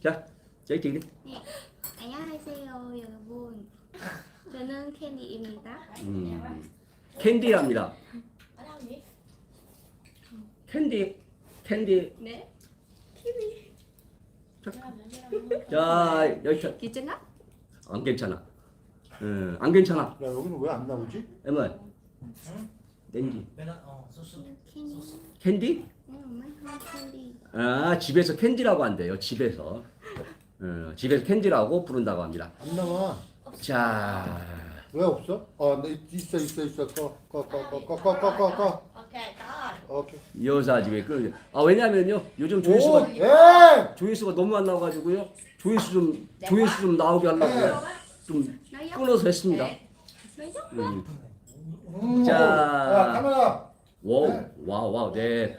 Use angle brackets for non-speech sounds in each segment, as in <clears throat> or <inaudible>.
자, 저희 뒤리. 네. 안녕하세요, 여러분. 저는 캔디입니다. 음, 캔디랍니다. 캔디, 캔디. 네. 키위. 자, 여기 자, 괜찮아? 안 괜찮아. 음, 안 괜찮아. 야 여기는 왜 안 나오지? ờ số số 캔디. 캔디? 네, 엄마 한 캔디. 아, 집에서 캔디라고 한대요. 집에서. 어, 집에서 캔디라고 부른다고 합니다. 안 나와. 자, 왜 없어? 어, 네, 있어 있어 있어. 꺼 꺼 꺼 꺼 꺼 꺼 꺼 꺼 꺼. ok có 오케이. 여사 집에 그 아, 왜냐면요. 요즘 조회수가 오, 예. 조회수가 너무 안 나와 가지고요. 조회수 좀 조회수 좀 나오게 하려고 좀 nói dốc. 끊어서 했습니다. 음. 음, 자. 야 카메라. 와우, 와우, 와우, 네.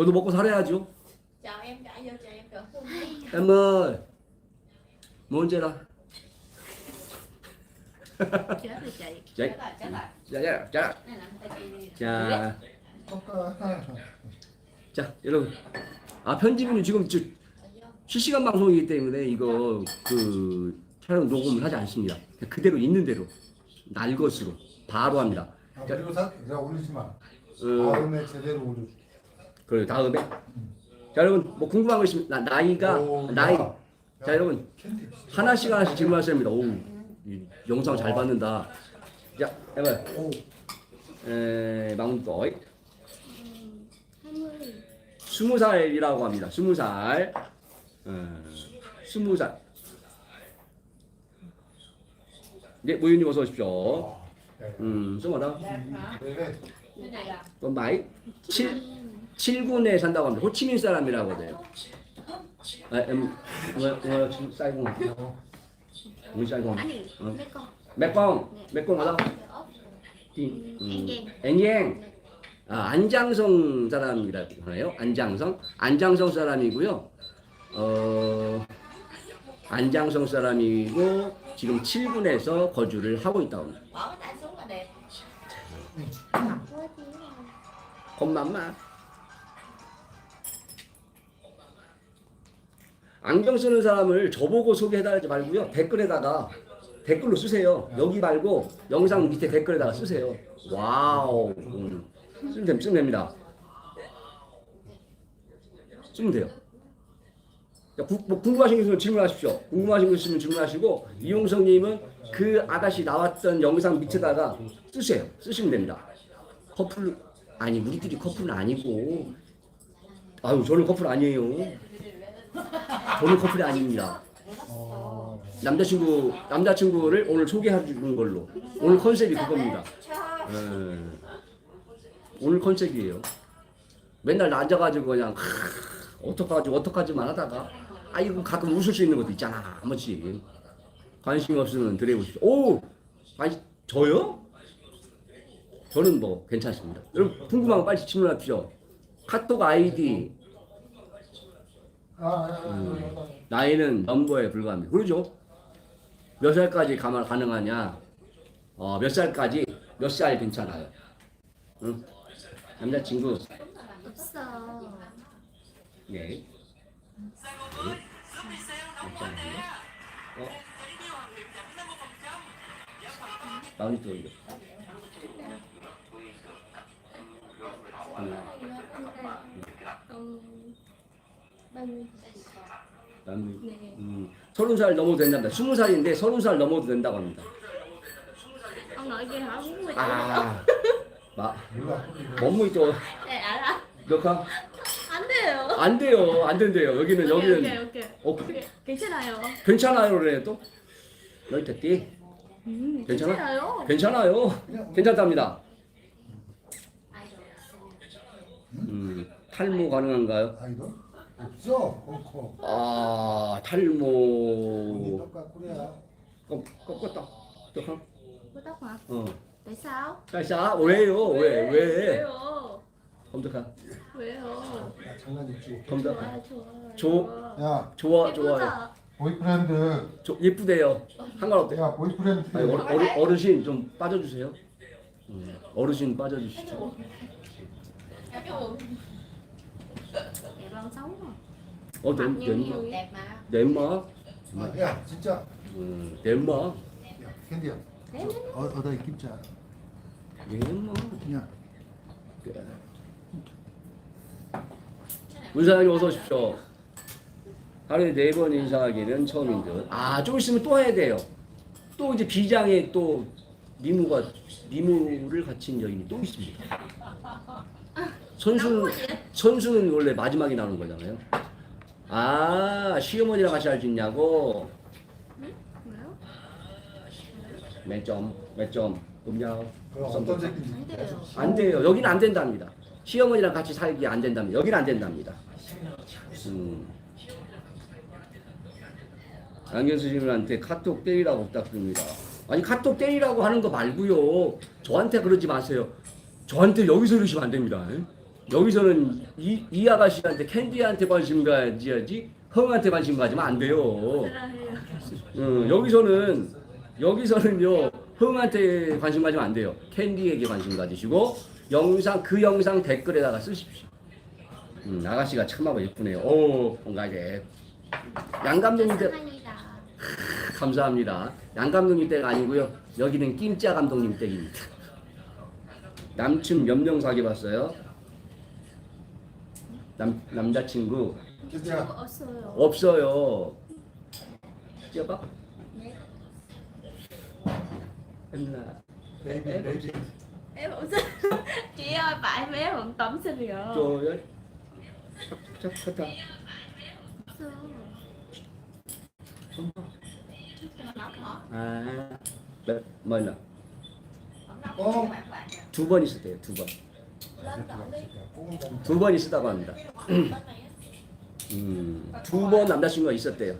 저도 먹고 살아야죠. chào em trả vô chào em được em 문제라. Chết rồi chị. 자, chết rồi chết rồi 자, 자, 자, này làm tay kia đi 자. 자, 여러분. 아 편집은 지금 저 실시간 방송이기 때문에 이거 그 촬영 녹음을 하지 않습니다. 그냥 그대로 있는 대로 날 것으로 바로 합니다. 아, 그리고 사, 내가 올리지 마. 어, 다음에 제대로 올려줄게. 그 다음에 자 여러분 뭐 궁금한 거 있으면 나, 나이가 오, 나이 야. 자 여러분. 하나씩 하나씩 질문하셔야 됩니다. 오, 이 영상 잘 받는다. 자, 해봐요. 오. 에, 음, 20. 스무 살이라고 합니다. 스무 살. 어, 스무 살. 네, 모유님 어서 오십시오. 어. 음, 스무하다. 그래. cái này là 또 마이 칠 칠군에 산다고 합니다. 호치민 사람이라고 돼요. 아, 음, 뭐, 뭐, 지금 사이공, 어. 우리 con. 맥공, 맥공 하다. 음, 앵갱. 앵갱. 아, 안장성 사람이라고 하나요? 안장성? 안장성 사람이고요. 어, 안장성 사람이고 지금 7군에서 거주를 하고 있다고 합니다. tay 안경 쓰는 사람을 저보고 소개해달지 말고요. 댓글에다가 댓글로 쓰세요. 여기 말고 영상 밑에 댓글에다가 쓰세요. 와우. 음. 쓰면, 됩, 쓰면 됩니다. 쓰면 돼요. 자, 구, 뭐 궁금하신 게 있으면 질문하십시오. 궁금하신 거 있으면 질문하시고 이용성님은 그 아가씨 나왔던 영상 밑에다가 쓰세요. 쓰시면 됩니다. 커플 아니 우리들이 커플은 아니고 아유 저는 커플 아니에요. 저는 커플이 아닙니다. 어. 남자친구 남자친구를 오늘 소개해 주는 걸로 오늘 컨셉이 그겁니다. 예. 오늘 컨셉이에요. 맨날 앉아가지고 그냥 하, 어떡하지 어떡하지만 하다가 아이고 가끔 웃을 수 있는 것도 있잖아 한 번씩 관심 없으면 드려보십시오. 오 관심 저요? 저는 뭐 괜찮습니다. 여러분 궁금한 거 빨리 질문하십시오. 카톡 아이디 아, 아, 아, 아. 나이는 넘버에 불과합니다. 그러죠? 몇 살까지 가만 가능하냐? 어, 몇 살까지 몇 살 괜찮아요. 응? 남자친구 없어. 예. 네. 괜찮아요. 어? 마운트 올려. 음, 음, 남, 네. 음, 서른 살 넘어도 된답니다. 스무 살인데 서른 살 넘어도 된다고 합니다. kia hả muốn người 아, 마. 너무 있죠. 네 알아 몇 칸? 안 돼요 안 돼요, 안 된대요. 여기는 오케이, 여기는 오케이 오케이 어, 오케이 괜찮아요 괜찮아요, 그래 또. 너희 됐디? 음, 괜찮아? 괜찮아요 괜찮아요. 괜찮답니다. 음, 탈모 가능한가요? 아이도 없어. 없고. 아, 돈이 탈모. 똑같구려. 꺾, 꺾었다. 어. tại sao 자, 왜요? 왜, 왜? 왜요 검색하. 왜요 야, 장난이지. 검색. 좋아 좋아 조- 야, 좋아, 좋아요. 예쁘다. 보이프렌드. 저, 예쁘대요. 상관없대요. 야, 보이프렌드. 아니, 어르, 어르, 어르신 좀 빠져주세요. 음, 어르신 빠져주시죠. Dạ 어, đẹp mà 내 엄마? 아, 야, 진짜. 음, 내 엄마? 야, 캔디야. 어, 어디 김치? 내 엄마? 야, 문사장님 어서 오십시오. 하루에 네 번 인사하기는 처음인 듯. 아, 좀 있으면 또 해야 돼요. 또 이제 비장에 또 미무가 미무를 갖춘 여인이 또 있습니다. 선수는 선수는 원래 마지막에 나오는 거잖아요. 아, 시어머니랑 같이 할 수 있냐고? Nếu 몇 점? 몇 점? 어떤 새끼인지. 안 돼요. 안 돼요. 여기는 안 된답니다. 시어머니랑 같이 살기 안 된답니다. 여기는 안 된답니다. 음. 안경수 님한테 카톡 때리라고 부탁드립니다. 아니 카톡 때리라고 하는 거 말고요. 저한테 그러지 마세요. 저한테 여기서 그러시면 안 됩니다. 여기서는 이, 이 아가씨한테 캔디한테 관심 가지야지 형한테 관심 가지면 안 돼요. 어, 여기서는 여기서는요 형한테 관심 가지면 안 돼요. 캔디에게 관심 가지시고 영상 그 영상 댓글에다가 쓰십시오. 음, 아가씨가 참하고 예쁘네요. 오 건강하게 양 감독님 댁 감사합니다. 감사합니다. 양 감독님 댁 아니고요. 여기는 김짜 감독님 댁입니다. 남친 몇 명 사귀 봤어요? 남 남자친구 캔디야. 없어요. 없어요. 뛰어봐. em là 베이비, 베이비. Em không xin. Chị ơi, bạn em em không tẩm xin rồi. trời ơi chắc chắc chắc 없어. à 몇 번이나 어. 두번 있었대요 두 번. 두 번 있었다고 합니다. <clears throat> 음, 두 번 남자친구가 있었대요.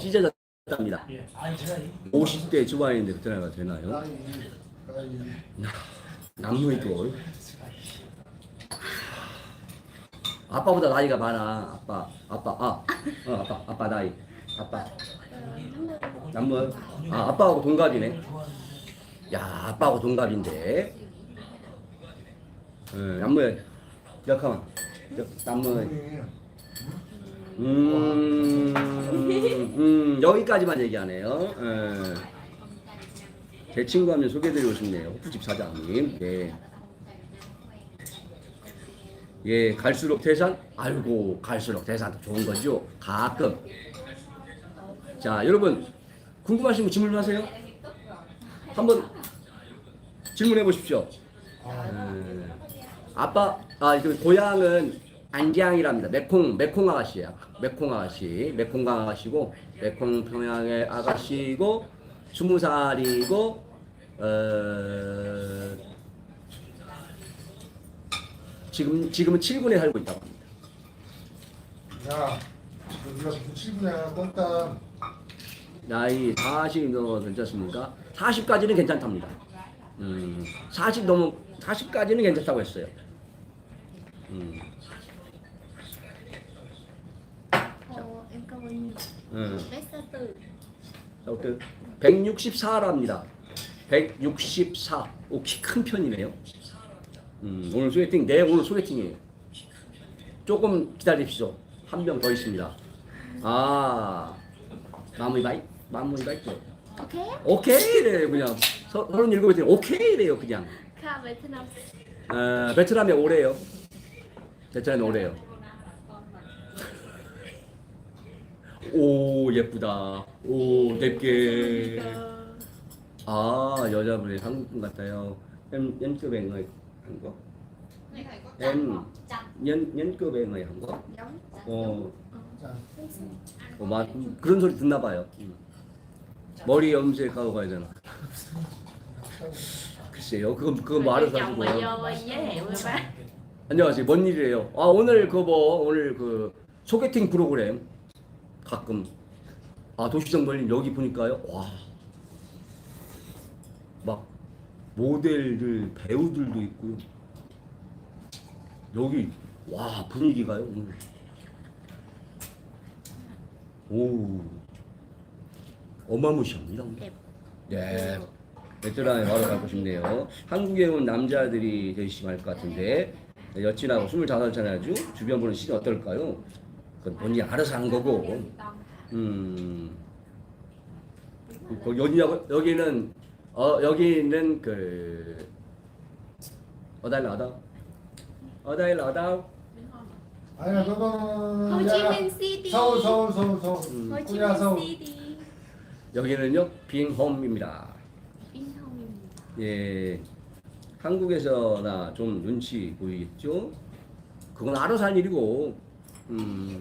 찢어졌답니다. 50대 초반인데 그때 나가 되나요? 나이. 남무이도 아빠보다 나이가 많아. 아빠, 아빠, 아, 어, 아빠, 아빠 나이, 아빠. 남무, 아, 아빠하고 동갑이네. 야, 아빠하고 동갑인데. 어, 남무, 역하면, 남무. 음, 음, 여기까지만 얘기하네요. 예. 제 친구 하면 소개해드리고 싶네요. 호프집 사장님. 예. 예, 갈수록 대산? 아이고, 갈수록 대산도 좋은 거죠. 가끔. 자, 여러분, 궁금하신 거 질문하세요. 한번 질문해 보십시오. 예. 아빠, 아, 그 고향은 안양이랍니다. 메콩, 메콩 아가씨야. 메콩 아가씨. 메콩 아가씨고, 메콩 평양의 아가씨고, 스무 살이고, 어, 지금, 지금은 7군에 살고 있다고 합니다. 야, 우리가 무슨 친구야, 똥땀. 나이 40 넘어도 괜찮습니까? 40까지는 괜찮답니다. 음, 40 넘어, 40까지는 괜찮다고 했어요. 음, bao nhiêu? 음. 어때? 164랍니다. 164. 오, 키 큰 편이네요. 음, 오늘 소개팅, 네, 오늘 소개팅이에요. 조금 기다리십시오. 한 명 더 있습니다. 아, 마무리 바이? 마무리 바이? Ok. 오케이래요, 그냥. 서, 37이 오케이래요, 그냥. Thứ năm. 어, 베트남에 오래요. 베트남에 오래요. 오, 예쁘다. 오, đẹp 아 여자분이 한국분 같아요. em nhân cơ về người Hàn Quốc. em nhân nhân cơ về người Hàn Quốc. Giống. 어, 자, 어 마, 그런 소리 듣나 봐요. 음. 머리 염색하고 가야 되나? 글쎄요, 그건 그건 말을 가지고. bác. 안녕하세요. 뭔 일이에요? 아 오늘 그 뭐 오늘 그 소개팅 프로그램 가끔 아 도시정벌님 여기 보니까요. 와. 막 모델들 배우들도 있고요. 여기 와 분위기가요 오늘. 오 어마무시합니다. 오늘. 네. 베트남에 바로 가고 싶네요. 한국에 온 남자들이 되게 심할 것 같은데 여친하고 25살 아주 주변 보는 시이 어떨까요? 그건 본인이 알아서 하는 거고. 음. 그 여기 여기는 어 여기는 그 어달 어다 어달 어다 아니야 Chí Minh City. 서울 서울 서울 서울 Minh 서울 City. 여기는요 빙홈입니다. 인형입니다. 예, 한국에서나 좀 눈치 보이겠죠? 그건 알아서 할 일이고. 음.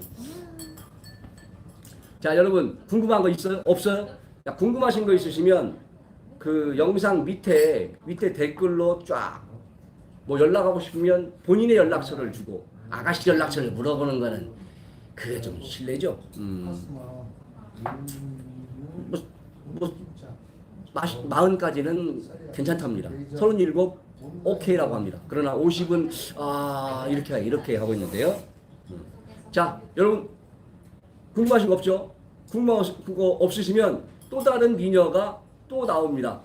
자, 여러분 궁금한 거 있어요? 없어요? 자, 궁금하신 거 있으시면 그 영상 밑에 밑에 댓글로 쫙 뭐 연락하고 싶으면 본인의 연락처를 주고 아가씨 연락처를 물어보는 거는 그게 좀 실례죠. 음. 뭐, 뭐 마흔까지는 괜찮답니다. 서른일곱 오케이라고 합니다. 그러나 50은 아 이렇게 이렇게 하고 있는데요. 음. 자 여러분 궁금하신 거 없죠? 궁금하신 거 없으시면 또 다른 미녀가 또 나옵니다.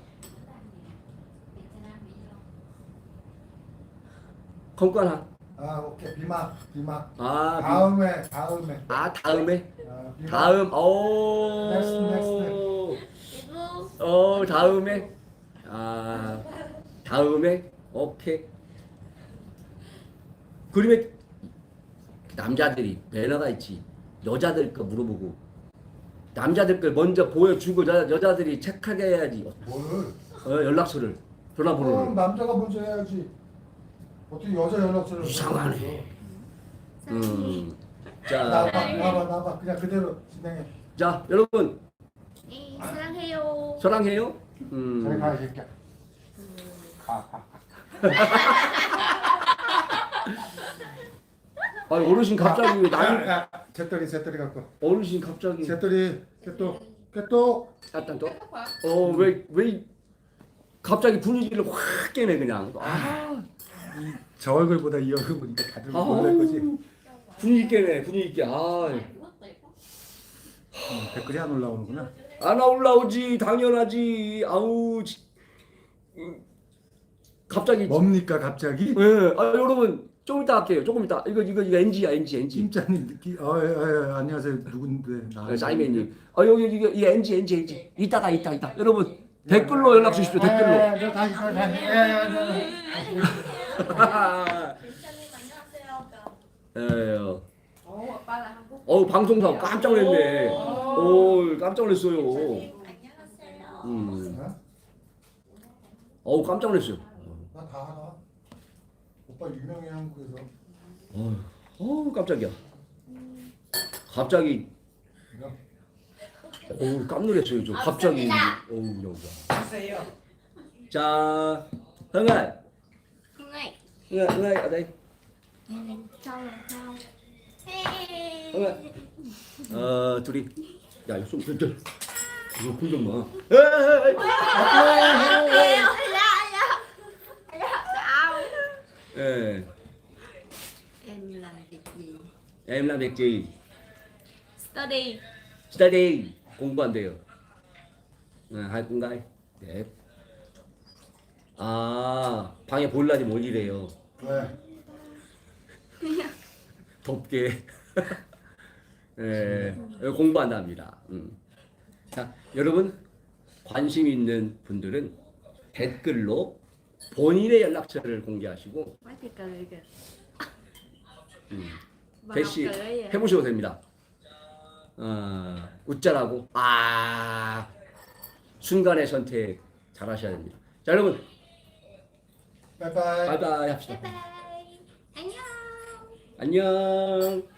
건관하. 아 오케이 비막 비막 아, 미- 다음에 다음에 아 다음에 아. 다음 오 next, 이거 어 다음에 아 다음에 오케이 그림에 남자들이 매너가 있지 여자들 거 물어보고 남자들 걸 먼저 보여주고 여, 여자들이 착하게 해야지 뭘 어, 연락처를 그럼 전화번호를 남자가 먼저 해야지 어떻게 여자 연락처를 이상하네. 사랑해. 음. 자, 나봐 나봐 나봐 그냥 그대로 진행해 자 여러분 네, 사랑해요. 사랑해요. 음. 가 이렇게 <laughs> 아 어르신 갑자기 왜 나를 야, 새떨이 새떨이 갖고 어르신 갑자기 새떨이 깨똑 깨똑 약간 또? 어, 왜, 왜, 갑자기 분위기를 확 깨네, 그냥. 아, 저 얼굴보다 이 얼굴 보니까 다들 아, 놀랄 거지? 분위기 깨네, 분위기 깨. 아, 댓글이 안 올라오는구나. 안 올라오지, 당연하지. 아우, 지- 음, 갑자기. 뭡니까 갑자기 예, 아, 여러분, 좀 이따 할게요. 조금 이따. 이거, 이거, 이거 NG야, NG, NG. 김짜님 느끼 어, 예, 예, 안녕하세요 누군데 나 네, 사이맨님. 아, 여기, 이거, 이 NG, NG, NG. 이따가, 이따, 이따. 여러분, 댓글로 연락 주십시오, 댓글로. 예, 예, 다시 다시 다시 예, 예, 예. 김사님 안녕하세요. 예, 오, 한국. 어우, 방송사 깜짝 놀랐네. 오, 깜짝 놀랐어요. 안녕하세요. 음. 어? 어우, 깜짝 놀랐어요. 나 다 알아 오빠 유명해 한국에서. 어우, 어우 깜짝이야. 갑자기. 어우 깜놀했어요 저. 갑자기. 어우 여기가. 자 흥아 흥아이. 흥아 흥아 처음. 흥아 어 둘이. 야 이거 좀 좀, 이거 kun좀 봐. 에이, 에이, Sao? 에 Em làm việc gì? em làm việc gì? Study. study 공부한대요. 네, 할 건가요? 네. 아 방에 보일러지 못 이래요. 왜 덥게. <laughs> 예, 공부한답니다. 음. 자, 여러분 관심 있는 분들은 댓글로 본인의 연락처를 공개하시고 Quá kìa. 음, 대시 học cười vậy? 해보셔도 됩니다. 어, 웃자라고 아 순간의 선택 잘하셔야 됩니다. 자, 여러분 바이바이 바이바이 합시다. 안녕. 안녕.